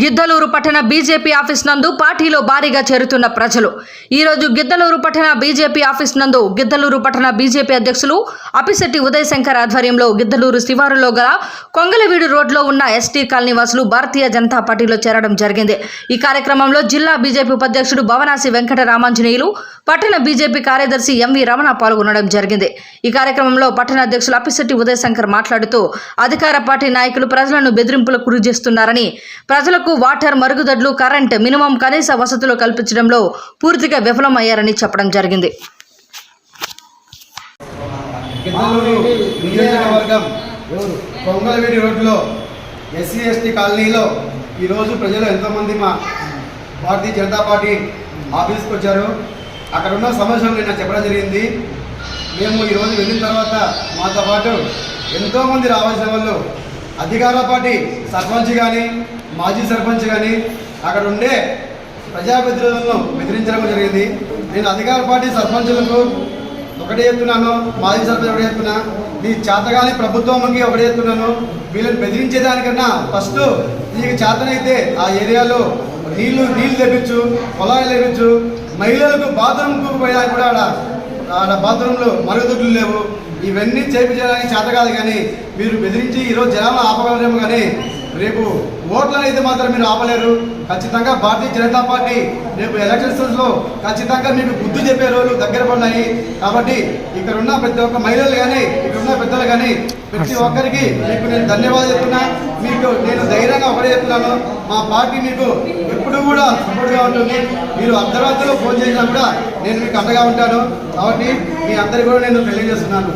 గిద్దలూరు పట్టణ BJP office నందు పార్టీలో భారీగా చేరుతున్న ప్రజలు. ఈరోజు గిద్దలూరు పట్టణ బీజేపీ ఆఫీస్ నందు గిద్దలూరు పట్టణ బీజేపీ అధ్యక్షులు అపిశెట్టి ఉదయశంకర్ ఆధ్వర్యంలో గిద్దలూరు శివారులో గల కొంగలవీడు రోడ్లో ఉన్న ఎస్టీ కాలనీ వాసులు భారతీయ జనతా పార్టీలో చేరడం జరిగింది. ఈ కార్యక్రమంలో జిల్లా బీజేపీ ఉపాధ్యక్షుడు భవనాసి వెంకట రామాంజనేయులు పట్టణ బీజేపీ కార్యదర్శి ఎంవి రమణ పాల్గొనడం జరిగింది. ఈ కార్యక్రమంలో పట్టణ అధ్యక్షులు అప్పిశెట్టి ఉదయశంకర్ మాట్లాడుతూ అధికార పార్టీ నాయకులు ప్రజలను బెదిరింపులకు గురి చేస్తున్నారని ప్రజలకు వాటర్ మరుగుదొడ్లు కరెంట్ మినిమం కనీస వసతులు కల్పించడంలో పూర్తిగా విఫలమయ్యారని చెప్పడం జరిగింది. రోడ్లో ఎస్సీ ఎస్టీ కాలనీలో ఈరోజు ప్రజలు ఎంతోమంది మా భారతీయ జనతా పార్టీ ఆఫీస్కి వచ్చారు అక్కడ ఉన్న సమస్యలు నిన్న చెప్పడం జరిగింది. మేము ఈరోజు వెళ్ళిన తర్వాత మాతో పాటు ఎంతోమంది రావాల్సిన వాళ్ళు అధికార పార్టీ సర్పంచ్ కానీ మాజీ సర్పంచ్ కానీ అక్కడ ఉండే ప్రజాప్రతినిధులను బెదిరించడం జరిగింది. నేను అధికార పార్టీ సర్పంచులకు ఒకటే చెప్తున్నాను మాజీ సర్పంచ్ ఒకటే చెప్తున్నా నీ చేతగాని ప్రభుత్వంకి ఒకటే చెప్తున్నాను. వీళ్ళని బెదిరించేదానికన్నా ఫస్ట్ నీకు చేతనైతే ఆ ఏరియాలో నీళ్ళు నీళ్ళు తెప్పించు పొలాలు తెప్పించు మహిళలకు బాత్రూమ్కు పోయినా కూడా ఆడ ఆడ బాత్రూంలో మరుగుదొడ్లు లేవు. ఇవన్నీ చేయించడానికి చేత కాదు కానీ మీరు బెదిరించి ఈరోజు జనాలను ఆపగలరేమో కానీ రేపు ఓట్లను అయితే మాత్రం మీరు ఆపలేరు. ఖచ్చితంగా భారతీయ జనతా పార్టీ రేపు ఎలక్షన్స్లో ఖచ్చితంగా మీకు బుద్ధి చెప్పే రోజులు దగ్గర పడినాయి. కాబట్టి ఇక్కడ ఉన్న ప్రతి ఒక్క మహిళలు కానీ ఇక్కడ ఉన్న పెద్దలు కానీ ప్రతి ఒక్కరికి మీకు నేను ధన్యవాదాలు చెప్తున్నా. మీకు నేను ధైర్యంగా ఒకటే చెప్తున్నాను. మా పార్టీ మీకు ఎప్పుడు కూడా సపోర్ట్గా ఉంటుంది. మీరు అర్ధరాత్రిలో ఫోన్ చేసినా కూడా నేను మీకు అండగా ఉంటాను. కాబట్టి మీ అందరికీ కూడా నేను తెలియజేస్తున్నాను.